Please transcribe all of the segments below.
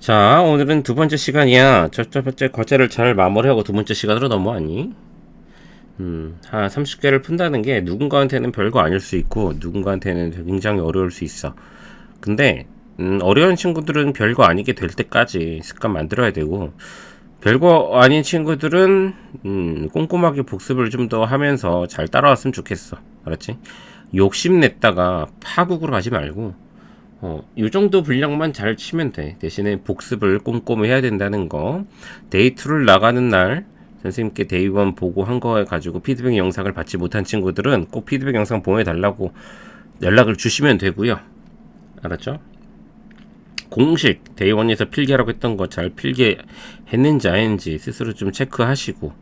자, 오늘은 두 번째 시간이야. 첫, 첫 번째 과제를 잘 마무리하고 두 번째 시간으로 넘어왔니? 음, 한 30개를 푼다는 게 누군가한테는 별거 아닐 수 있고, 누군가한테는 굉장히 어려울 수 있어. 근데, 음, 어려운 친구들은 별거 아니게 될 때까지 습관 만들어야 되고, 별거 아닌 친구들은, 음, 꼼꼼하게 복습을 좀 더 하면서 잘 따라왔으면 좋겠어. 알았지? 욕심냈다가 파국으로 가지 말고, 어, 이 정도 분량만 잘 치면 돼. 대신에 복습을 꼼꼼히 해야 된다는 거. 데이트를 나가는 날 선생님께 데이원 보고 한 거에 가지고 피드백 영상을 받지 못한 친구들은 꼭 피드백 영상 보내달라고 연락을 주시면 되고요. 알았죠? 공식 데이원에서 필기하라고 했던 거 잘 필기했는지 아닌지 스스로 좀 체크하시고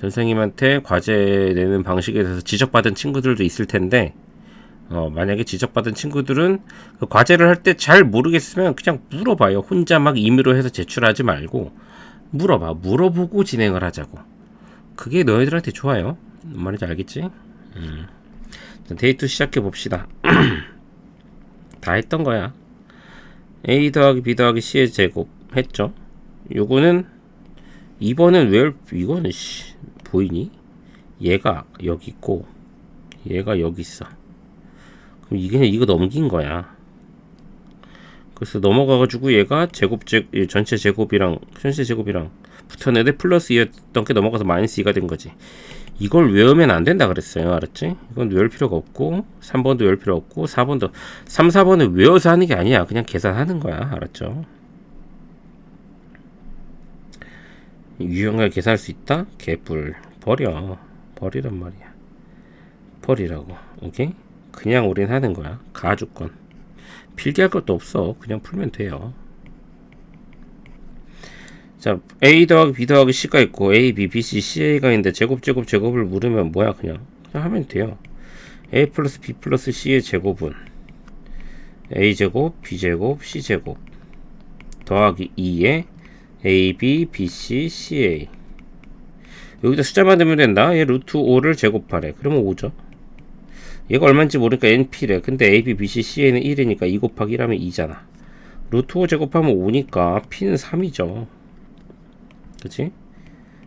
선생님한테 과제 내는 방식에 대해서 지적받은 친구들도 있을 텐데 어, 만약에 지적받은 친구들은 그 과제를 할 때 잘 모르겠으면 그냥 물어봐요. 혼자 막 임의로 해서 제출하지 말고 물어봐. 물어보고 진행을 하자고. 그게 너희들한테 좋아요. 뭔 말인지 알겠지? 음. 자, 데이트 시작해 봅시다. 다 했던 거야. A 더하기 B 더하기 C의 제곱 했죠? 요거는 2번은 왜 이거는 씨 보이니? 얘가 여기 있고 얘가 여기 있어. 그럼 이게 이거 넘긴 거야. 그래서 넘어가가지고 얘가 제곱 제이 전체 제곱이랑 전체 제곱이랑 붙었는데 플러스 2였던 게 넘어가서 마이너스 2가 된 거지. 이걸 외우면 안 된다 그랬어요. 알았지? 이건 외울 필요가 없고 3번도 외울 필요 없고 4번도 3, 4번은 외워서 하는 게 아니야. 그냥 계산하는 거야. 알았죠? 유형을 계산할 수 있다? 개뿔 버려 버리란 말이야. 버리라고. 오케이? 그냥 우린 하는 거야. 가주권. 필기할 것도 없어. 그냥 풀면 돼요. 자, A 더하기 B 더하기 C가 있고 A, B, B, C, CA가 있는데 제곱, 제곱, 제곱을 물으면 뭐야 그냥. 그냥 하면 돼요. A 플러스 B 플러스 C의 제곱은 A 제곱, B 제곱, C 제곱 더하기 2의 A, B, B, C, CA 여기다 숫자만 넣으면 된다. 얘 루트 5를 제곱하래. 그러면 5죠. 얘가 얼마인지 모르니까 np래. 근데 a, b, b, c, c는 1이니까 2 곱하기 1하면 2잖아. 루트 5 제곱하면 5니까 p는 3이죠. 그치?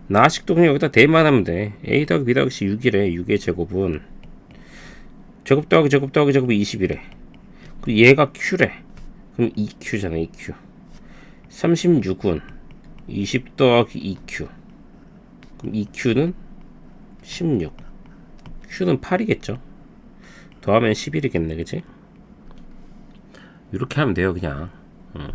나식도 그냥 여기다 대만 하면 돼. a 더하기 b 더하기 c 6이래. 6의 제곱은 제곱 더하기 제곱 더하기 제곱이 20이래. 그리고 얘가 q래. 그럼 2q잖아. 2q. 36은 20 더하기 2q. 그럼 2q는 16. q는 8이겠죠. 더하면 11이겠네, 그치? 이렇게 하면 돼요, 그냥. 음.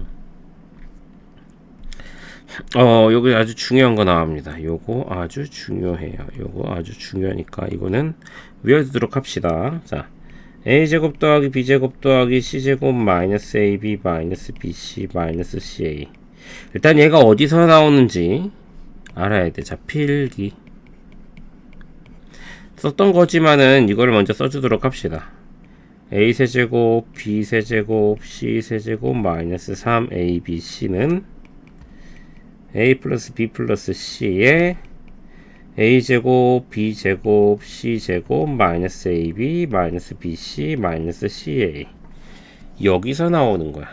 어, 여기 아주 중요한 거 나옵니다. 요거 아주 중요해요. 요거 아주 중요하니까 이거는 외워두도록 합시다. 자, a제곱 더하기 b제곱 더하기 c제곱 마이너스 ab 마이너스 bc 마이너스 ca 일단 얘가 어디서 나오는지 알아야 돼. 자, 필기. 썼던 거지만은 이걸 먼저 써주도록 합시다. a 세제곱, b 세제곱, c 세제곱 마이너스 3 a, b, c는 a 플러스 b 플러스 c에 a 제곱, b 제곱, c 제곱 마이너스 ab 마이너스 bc 마이너스 ca 여기서 나오는 거야.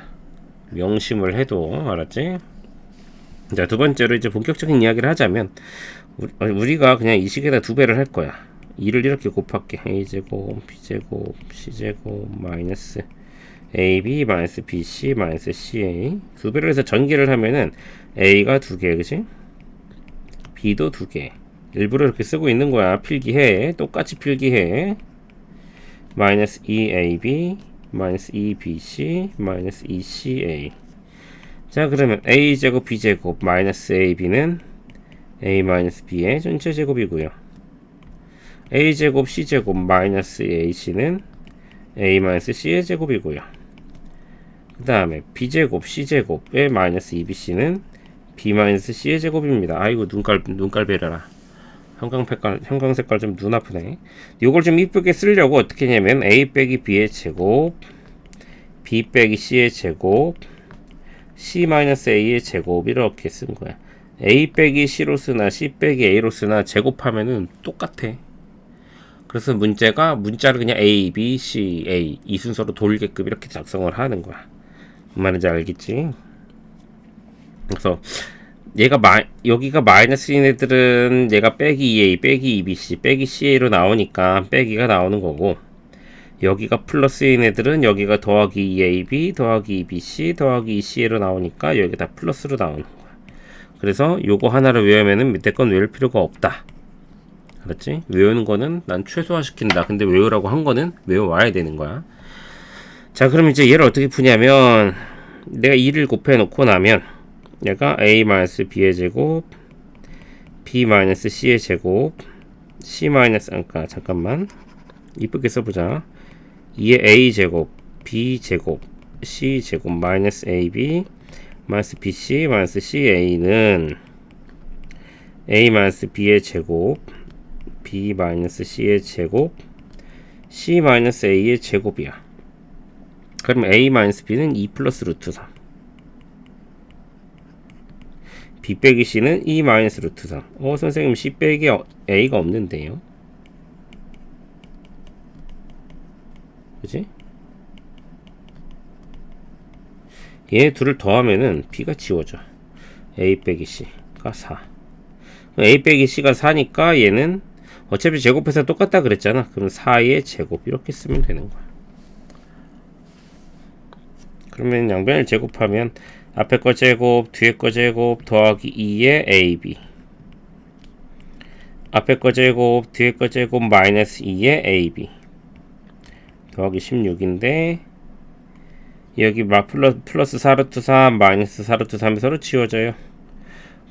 명심을 해도 알았지? 자, 두 번째로 이제 본격적인 이야기를 하자면 우리가 그냥 이 식에다 두 배를 할 거야. 2를 이렇게 곱할게. A제곱 b제곱 c제곱 마이너스 ab 마이너스 bc 마이너스 ca 두 배를 해서 전개를 하면은 a가 두 개 그지? B도 두 개. 일부러 이렇게 쓰고 있는 거야. 필기해. 똑같이 필기해. 마이너스 2ab 마이너스 2bc 마이너스 2ca 자 그러면 a제곱 b제곱 마이너스 ab는 a 마이너스 b의 전체 제곱이고요 a제곱 c제곱 마이너스 ac는 a 마이너스 c의 제곱이고요. 그 다음에 b제곱 c제곱의 마이너스 2bc는 b 마이너스 c의 제곱입니다. 아이고 눈깔 눈깔 베려라. 형광 색깔 형광 색깔 좀 눈 아프네. 요걸 좀 이쁘게 쓰려고 어떻게 했냐면 a 빼기 b의 제곱 b 빼기 c의 제곱 c 마이너스 a의 제곱 이렇게 쓴 거야. a 빼기 c로 쓰나 c 빼기 a로 쓰나 제곱하면은 똑같아. 그래서 문제가 문자를 그냥 A, B, C, A 이 순서로 돌게끔 이렇게 작성을 하는 거야. 무슨 말인지 알겠지? 그래서 얘가 마, 여기가 마이너스인 애들은 얘가 빼기 2a 빼기 2bc 빼기 ca로 나오니까 빼기가 나오는 거고 여기가 플러스인 애들은 여기가 더하기 2ab 더하기 2bc 더하기 2ca로 나오니까 여기 다 플러스로 나오는 거야. 그래서 요거 하나를 외우면은 밑에 건 외울 필요가 없다. 알았지? 외우는 거는 난 최소화시킨다. 근데 외우라고 한 거는 외워와야 되는 거야. 자, 그럼 이제 얘를 어떻게 푸냐면 내가 2를 곱해 놓고 나면 얘가 a-b의 제곱 b-c의 제곱 c- 그러니까 잠깐만 이쁘게 써보자 2의 a 제곱 b 제곱 c 제곱 마이너스 ab 마이너스 bc 마이너스 ca는 a 마이너스 b의 제곱 b 마이너스 c의 제곱 c 마이너스 a의 제곱이야 그럼 a 마이너스 b는 2 플러스 루트 3 b 빼기 c는 2 마이너스 루트 3. 어, 선생님 c 빼기 어- a가 없는데요. 그지? 얘 둘을 더하면은 b가 지워져. a 빼기 c가 4. a 빼기 c가 4니까 얘는 어차피 제곱해서 똑같다 그랬잖아. 그럼 4의 제곱 이렇게 쓰면 되는 거야. 그러면 양변을 제곱하면 앞에 거 제곱, 뒤에 거 제곱 더하기 2의 AB 앞에 거 제곱, 뒤에 거 제곱 마이너스 2의 AB 더하기 16인데 여기 막 플러스, 플러스 4루트 3 마이너스 4루트 3이 서로 지워져요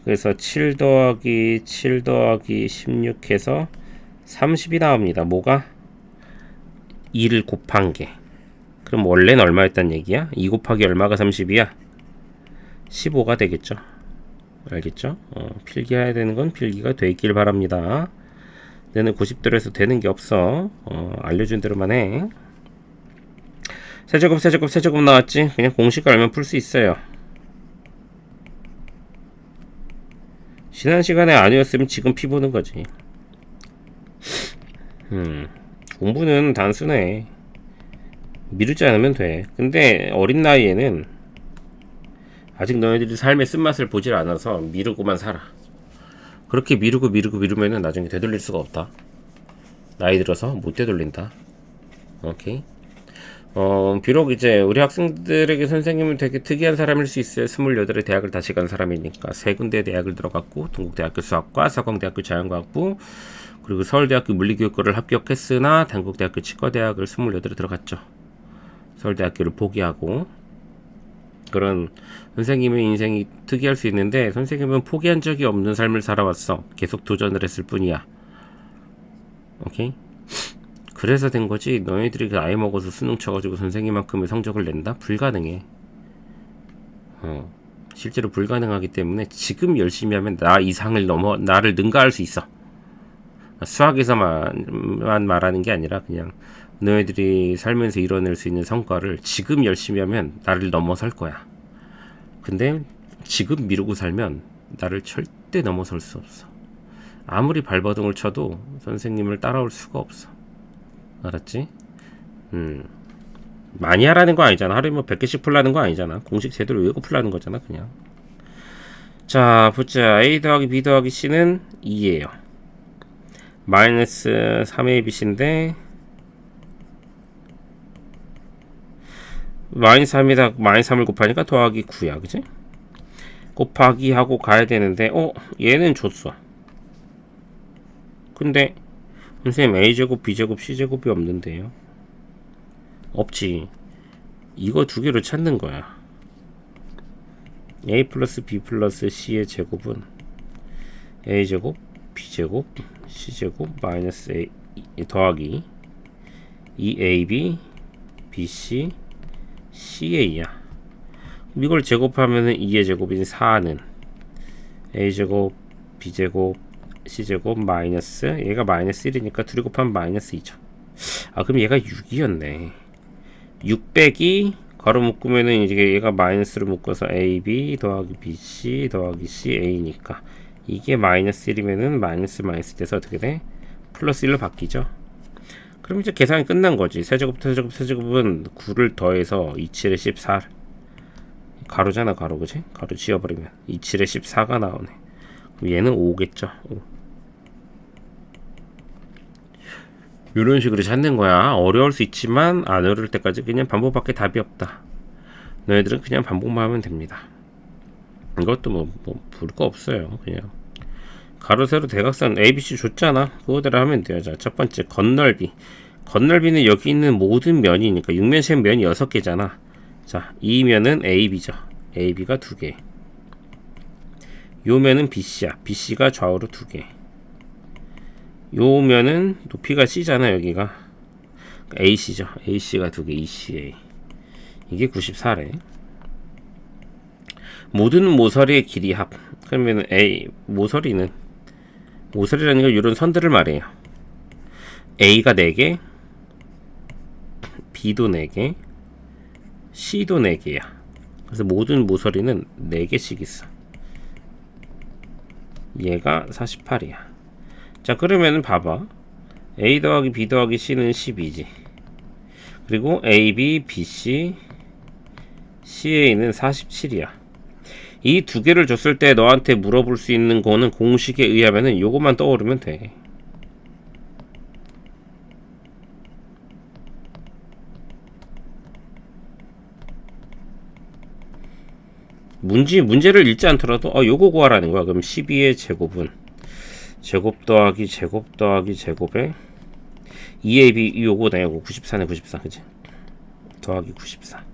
그래서 7 더하기 7 더하기 16 해서 30이 나옵니다 뭐가? 2를 곱한 게 그럼 원래는 얼마였단 얘기야? 2 곱하기 얼마가 30이야? 15가 되겠죠. 알겠죠? 어, 필기해야 되는 건 필기가 돼 있길 바랍니다. 너는 90도로 해서 되는 게 없어. 어, 알려준 대로만 해. 세제곱, 세제곱, 세제곱 나왔지? 그냥 공식 알면 풀 수 있어요. 지난 시간에 아니었으면 지금 피 보는 거지. 음, 공부는 단순해. 미루지 않으면 돼. 근데 어린 나이에는 아직 너희들이 삶의 쓴맛을 보질 않아서 미루고만 살아. 그렇게 미루고 미루고 미루면은 나중에 되돌릴 수가 없다. 나이 들어서 못 되돌린다. 오케이. 어, 비록 이제 우리 학생들에게 선생님은 되게 특이한 사람일 수 있어요. 28에 대학을 다시 간 사람이니까. 세 군데 대학을 들어갔고, 동국대학교 수학과, 서강대학교 자연과학부, 그리고 서울대학교 물리교육과를 합격했으나, 단국대학교 치과대학을 28에 들어갔죠. 서울대학교를 포기하고, 그런 선생님의 인생이 특이할 수 있는데 선생님은 포기한 적이 없는 삶을 살아왔어. 계속 도전을 했을 뿐이야. 오케이? 그래서 된 거지. 너희들이 그 나이 먹어서 수능 쳐가지고 선생님만큼의 성적을 낸다? 불가능해. 어. 실제로 불가능하기 때문에 지금 열심히 하면 나 이상을 넘어 나를 능가할 수 있어. 수학에서만 말하는 게 아니라 그냥 너희들이 살면서 이뤄낼 수 있는 성과를 지금 열심히 하면 나를 넘어설 거야. 근데 지금 미루고 살면 나를 절대 넘어설 수 없어. 아무리 발버둥을 쳐도 선생님을 따라올 수가 없어. 알았지? 음. 많이 하라는 거 아니잖아. 하루에 뭐 100개씩 풀라는 거 아니잖아. 공식 제대로 외우고 풀라는 거잖아, 그냥. 자, 보자. A 더하기 B 더하기 C는 2예요. 마이너스 3ABC인데 마이너스 3이다 마이너스 3을 곱하니까 더하기 9야 그지? 곱하기 하고 가야 되는데 어 얘는 줬어. 근데 선생님 a제곱 b제곱 c제곱이 없는데요. 없지. 이거 두 개로 찾는 거야. A 플러스 b 플러스 c의 제곱은 a제곱 b제곱 c제곱 마이너스 a 더하기 2ab bc CA야. 이걸 제곱하면은 2의 제곱인 4는 A제곱, B제곱, C제곱, 마이너스 얘가 마이너스 1이니까 둘이 곱하면 마이너스 2죠. 아 그럼 얘가 6이었네. 6 빼기 괄호 묶으면은 이제 얘가 마이너스로 묶어서 AB 더하기 BC 더하기 CA니까 이게 마이너스 1이면은 마이너스 마이너스 돼서 어떻게 돼? 플러스 1로 바뀌죠. 그럼 이제 계산이 끝난 거지. 세제곱, 세제곱, 세제곱은 9를 더해서 27에 14. 가로잖아 가로 그지? 가로 지워버리면 27에 14가 나오네 그럼 얘는 5겠죠 5. 이런 식으로 찾는 거야 어려울 수 있지만 안 어려울 때까지 그냥 반복밖에 답이 없다 너희들은 그냥 반복만 하면 됩니다 이것도 뭐, 뭐 부를 거 없어요 그냥 가로 세로 대각선 ABC 줬잖아 그거대로 하면 돼요 자 첫 번째 건널비 건널비는 여기 있는 모든 면이니까 6면씩 면이 6개잖아 자, 이 면은 AB죠. AB가 두 개. 요 면은 BC야. BC가 좌우로 두 개. 요 면은 높이가 C잖아, 여기가. AC죠. AC가 두 개, ECA. 이게 94래. 모든 모서리의 길이 합. 그러면 A, 모서리는, 모서리라는 건 이런 선들을 말해요. A가 4개, B도 4개, C도 4개야. 그래서 모든 모서리는 4개씩 있어. 얘가 48이야. 자, 그러면 봐봐. A 더하기 B 더하기 C는 12지. 그리고 A, B, B, C, CA는 47이야. 이 두 개를 줬을 때 너한테 물어볼 수 있는 거는 공식에 의하면은 요것만 떠오르면 돼. 문제, 문제를 읽지 않더라도 어, 요거 구하라는 거야. 그럼 12의 제곱은 제곱 더하기 제곱 더하기 제곱에 2ab 요거다 요거 94네 94 그지? 더하기 94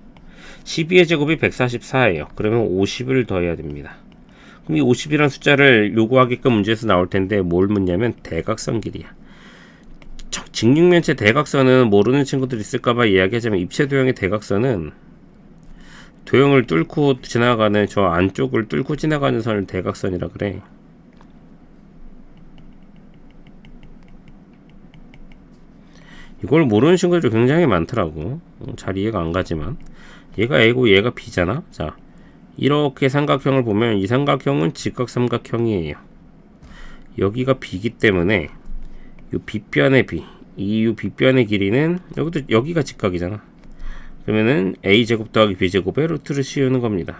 12의 제곱이 144예요. 그러면 50을 더해야 됩니다. 그럼 이 50이라는 숫자를 요구하게끔 문제에서 나올 텐데 뭘 묻냐면 대각선 길이야. 직육면체 대각선은 모르는 친구들 있을까봐 이야기하자면 입체 도형의 대각선은 도형을 뚫고 지나가는 저 안쪽을 뚫고 지나가는 선을 대각선이라 그래. 이걸 모르는 친구들이 굉장히 많더라고. 어, 잘 이해가 안 가지만. 얘가 A고 얘가 B잖아. 자, 이렇게 삼각형을 보면 이 삼각형은 직각삼각형이에요. 여기가 B기 때문에 이 B변의 B, 이 B변의 길이는 여기도 여기가 직각이잖아. 그러면은 a 제곱 더하기 b 제곱의 루트를 씌우는 겁니다.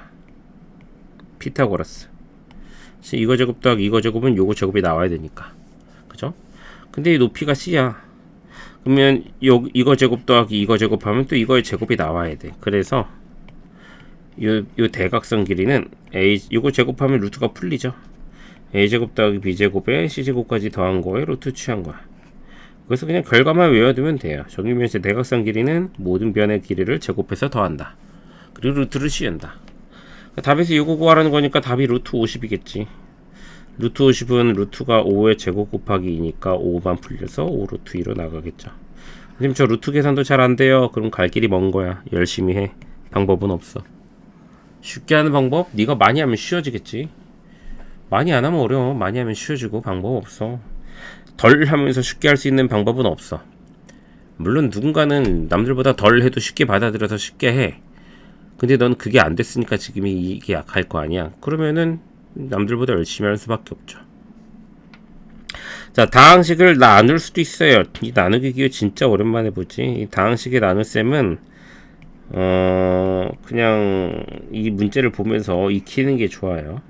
피타고라스. 이거 제곱 더하기 이거 제곱은 요거 제곱이 나와야 되니까. 그죠? 근데 이 높이가 c야. 그러면 요 이거 제곱 더하기 이거 제곱하면 또 이거의 제곱이 나와야 돼. 그래서 요, 요 대각선 길이는 a 이거 제곱하면 루트가 풀리죠. a 제곱 더하기 b 제곱에 c 제곱까지 더한 거에 루트 취한 거야. 그래서 그냥 결과만 외워두면 돼요. 정육면체 대각선 길이는 모든 변의 길이를 제곱해서 더한다. 그리고 루트를 씌운다. 답에서 이거 구하라는 거니까 답이 루트 50이겠지. 루트 50은 루트가 5의 제곱 곱하기 2니까 5만 풀려서 5 루트 2로 나가겠죠. 선생님 저 루트 계산도 잘 안 돼요. 그럼 갈 길이 먼 거야. 열심히 해. 방법은 없어. 쉽게 하는 방법? 네가 많이 하면 쉬워지겠지. 많이 안 하면 어려워. 많이 하면 쉬워지고 방법 없어. 덜 하면서 쉽게 할 수 있는 방법은 없어. 물론 누군가는 남들보다 덜 해도 쉽게 받아들여서 쉽게 해. 근데 넌 그게 안 됐으니까 지금 이게 약할 거 아니야. 그러면은 남들보다 열심히 할 수밖에 없죠. 자, 다항식을 나눌 수도 있어요. 이 나누기 기호 진짜 오랜만에 보지. 이 다항식의 나눗셈은 어 그냥 이 문제를 보면서 익히는 게 좋아요.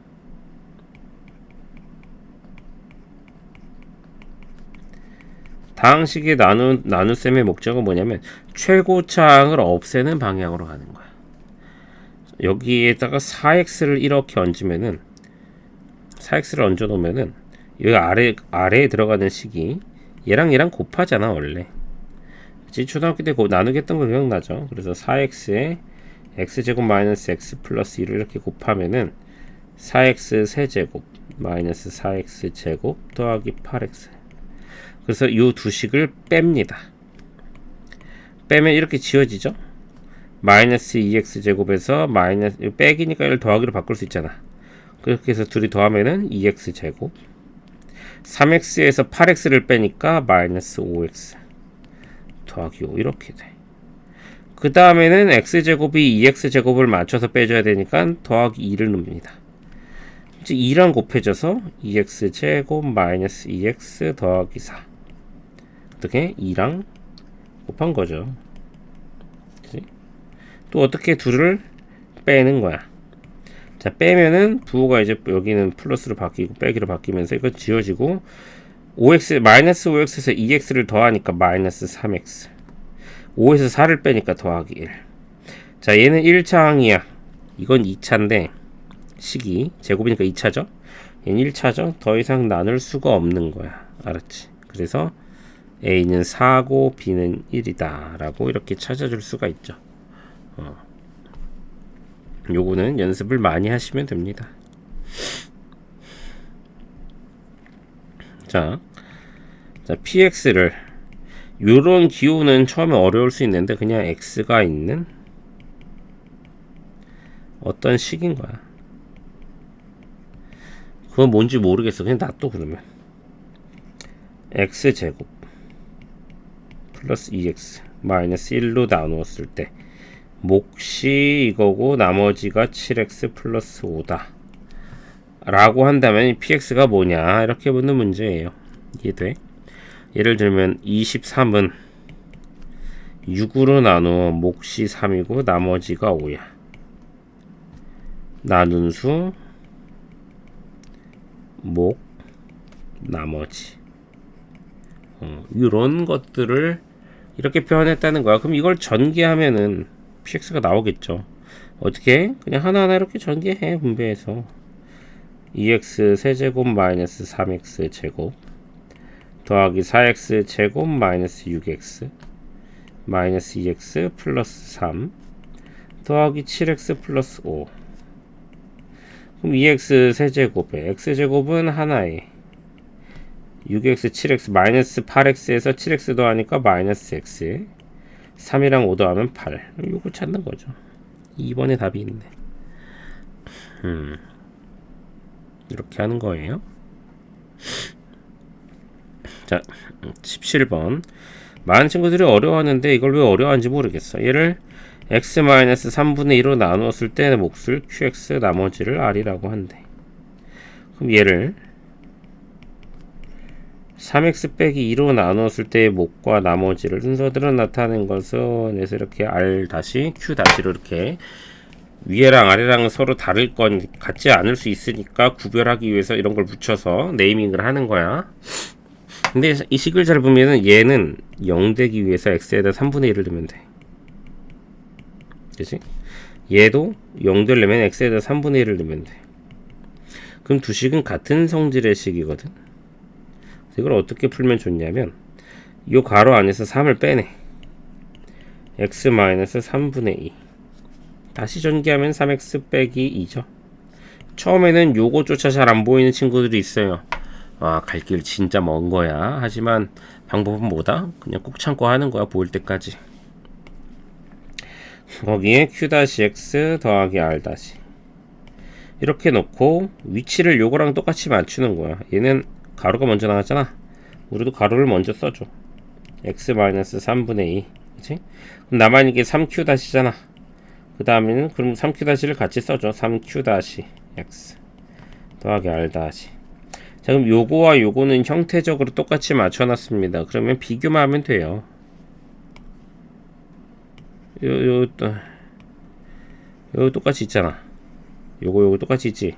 다항식의 나누, 나눗셈의 목적은 뭐냐면 최고차항을 없애는 방향으로 가는 거야. 여기에다가 4x를 이렇게 얹으면은 4x를 얹어 놓으면은 여기 아래 아래에 들어가는 식이 얘랑 얘랑 곱하잖아 원래. 그치? 초등학교 때 나누겠던 거 기억나죠? 그래서 4x에 x제곱 마이너스 x 플러스 1을 이렇게 곱하면은 4x 세제곱 마이너스 4x 제곱 더하기 8x 그래서 이 두 식을 뺍니다. 빼면 이렇게 지워지죠? 마이너스 2x 제곱에서 마이너스 빼기니까 이걸 더하기로 바꿀 수 있잖아. 그렇게 해서 둘이 더하면은 2x 제곱 3x에서 8x를 빼니까 마이너스 5x 더하기 5 이렇게 돼. 그 다음에는 x제곱이 2x제곱을 맞춰서 빼줘야 되니까 더하기 2를 넣습니다. 이제 2랑 곱해져서 2x제곱 마이너스 2x 더하기 4 어떻게 2랑 곱한 거죠. 그치? 또 어떻게 둘을 빼는 거야. 자 빼면은 부호가 이제 여기는 플러스로 바뀌고 빼기로 바뀌면서 이거 지워지고 5x 마이너스 5x에서 2x를 더하니까 마이너스 3x 5에서 4를 빼니까 더하기 1. 자 얘는 1차 항이야. 이건 2차인데 식이 제곱이니까 2차죠. 얘는 1차죠. 더 이상 나눌 수가 없는 거야. 알았지? 그래서 A는 4고 B는 1이다 라고 이렇게 찾아줄 수가 있죠. 어. 요거는 연습을 많이 하시면 됩니다. 자, 자 PX를 요런 기호는 처음에 어려울 수 있는데 그냥 X가 있는 어떤 식인 거야. 그건 뭔지 모르겠어. 그냥 놔둬 그러면. X제곱 플러스 2X 마이너스 1로 나누었을 때 몫이 이거고 나머지가 7x 플러스 5다 라고 한다면 이 px가 뭐냐? 이렇게 묻는 문제예요. 이해돼? 예를 들면 23은 6으로 나누어 몫이 3이고 나머지가 5야. 나눈 수 목, 나머지. 어, 이런 것들을 이렇게 표현했다는 거야. 그럼 이걸 전개하면은 px가 나오겠죠. 어떻게? 그냥 하나하나 이렇게 전개해 분배해서. 2x 세제곱 마이너스 3x 제곱. 더하기 4x 제곱 마이너스 6x 마이너스 2x 플러스 3 더하기 7x 플러스 5 그럼 2x 세제곱에 x제곱은 하나에 6x 7x 마이너스 8x에서 7x 더하니까 마이너스 x 3이랑 5 더하면 8. 요거 찾는 거죠. 2번에 답이 있네. 음. 이렇게 하는 거예요. 자, 17번. 많은 친구들이 어려워하는데 이걸 왜 어려워하는지 모르겠어. 얘를 x-3분의 1로 나누었을 때 몫을 qx 나머지를 r이라고 한대. 그럼 얘를 3x 빼기 2로 나눴을 때의 목과 나머지를 순서대로 나타낸 것은 그래서 이렇게 r 다시 q 다시로 이렇게 위에랑 아래랑 서로 다를 건 같지 않을 수 있으니까 구별하기 위해서 이런 걸 붙여서 네이밍을 하는 거야. 근데 이 식을 잘 보면은 얘는 0 되기 위해서 x에다 3분의 1을 넣으면 돼. 그치? 얘도 0 되려면 x에다 3분의 1을 넣으면 돼. 그럼 두 식은 같은 성질의 식이거든. 이걸 어떻게 풀면 좋냐면 요 가로 안에서 3을 빼내. X-3분의 2 다시 전개하면 3x 빼기 2죠. 처음에는 요거조차 잘 안 보이는 친구들이 있어요. 아 갈 길 진짜 먼 거야. 하지만 방법은 뭐다? 그냥 꾹 참고 하는 거야 보일 때까지. 거기에 q-x 더하기 r- 이렇게 놓고 위치를 요거랑 똑같이 맞추는 거야. 얘는 가로가 먼저 나왔잖아. 우리도 가로를 먼저 써줘. x-3분의 2. 그치? 그럼 나만 이게 3q 다시잖아. 그 다음에는 그럼 3q 다시를 같이 써줘. 3q 다시 x 더하기 r 다시. 자 그럼 요거와 요거는 형태적으로 똑같이 맞춰놨습니다. 그러면 비교만 하면 돼요. 요, 요, 또, 요 똑같이 있잖아. 요거, 요거 똑같이 있지.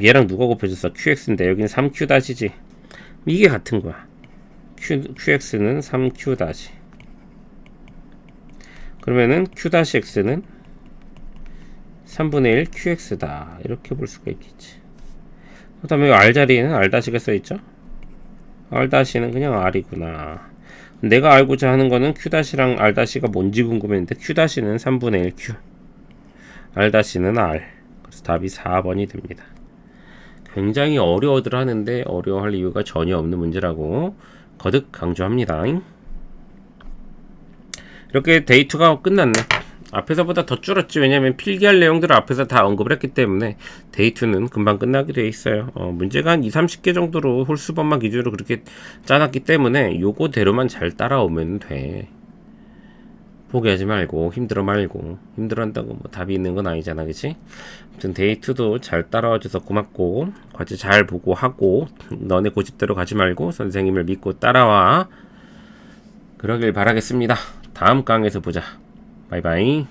얘랑 누가 곱해졌어? QX인데 여기는 3Q 다시지. 이게 같은 거야. Q, QX는 3Q 다시. 그러면은 Q 다시 X는 3분의 1 QX다. 이렇게 볼 수가 있겠지. 그 다음에 R 자리에는 R 다시가 써있죠? R 다시는 그냥 R이구나. 내가 알고자 하는 거는 Q 다시랑 R 다시가 뭔지 궁금했는데 Q 다시는 3분의 1 Q. R 다시는 R. 그래서 답이 4번이 됩니다. 굉장히 어려워들 하는데 어려워할 이유가 전혀 없는 문제라고 거듭 강조합니다. 이렇게 데이트가 끝났네. 앞에서보다 더 줄었지. 왜냐면 필기할 내용들을 앞에서 다 언급을 했기 때문에 데이트는 금방 끝나게 돼 있어요. 어, 문제가 한 2, 30개 정도로 홀수번만 기준으로 그렇게 짜놨기 때문에 요거대로만 잘 따라오면 돼. 포기하지 말고 힘들어 말고 힘들어 한다고 뭐 답이 있는 건 아니잖아 그치? 아무튼 데이트도 잘 따라와 줘서 고맙고 과제 잘 보고 하고 너네 고집대로 가지 말고 선생님을 믿고 따라와. 그러길 바라겠습니다. 다음 강에서 보자. 바이바이